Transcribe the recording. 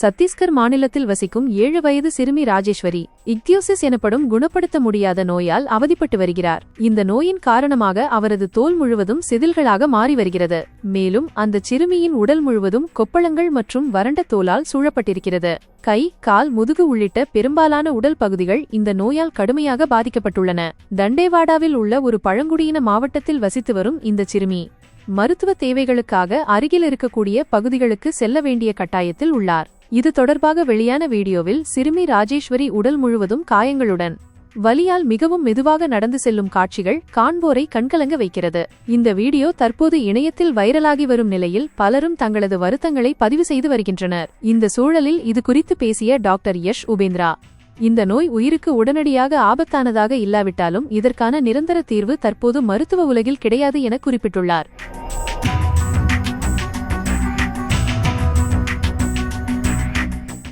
சத்தீஸ்கர் மாநிலத்தில் வசிக்கும் ஏழு வயது சிறுமி ராஜேஸ்வரி இக்தியோசிஸ் எனப்படும் குணப்படுத்த முடியாத நோயால் அவதிப்பட்டு வருகிறார். இந்த நோயின் காரணமாக அவரது தோல் முழுவதும் செதில்களாக மாறி வருகிறது. மேலும் அந்த சிறுமியின் உடல் முழுவதும் கொப்பளங்கள் மற்றும் வறண்ட தோலால் சூழப்பட்டிருக்கிறது. கை கால் முதுகு உள்ளிட்ட பெரும்பாலான உடல் பகுதிகள் இந்த நோயால் கடுமையாக பாதிக்கப்பட்டுள்ளன. தண்டேவாடாவில் உள்ள ஒரு பழங்குடியின மாவட்டத்தில் வசித்து வரும் இந்த சிறுமி மருத்துவ தேவைகளுக்காக அருகில் இருக்கக்கூடிய பகுதிகளுக்கு செல்ல வேண்டிய கட்டாயத்தில் உள்ளார். இது தொடர்பாக வெளியான வீடியோவில் சிறுமி ராஜேஸ்வரி உடல் முழுவதும் காயங்களுடன் வலியால் மிகவும் மெதுவாக நடந்து செல்லும் காட்சிகள் காண்போரை கண்கலங்க வைக்கிறது. இந்த வீடியோ தற்போது இணையத்தில் வைரலாகி வரும் நிலையில் பலரும் தங்களது வருத்தங்களை பதிவு செய்து வருகின்றனர். இந்த சூழலில் இது குறித்து பேசிய டாக்டர் யஷ் உபேந்திரா இந்த நோய் உயிருக்கு உடனடியாக ஆபத்தானதாக இல்லாவிட்டாலும் இதற்கான நிரந்தர தீர்வு தற்போது மருத்துவ உலகில் கிடையாது என குறிப்பிட்டுள்ளார்.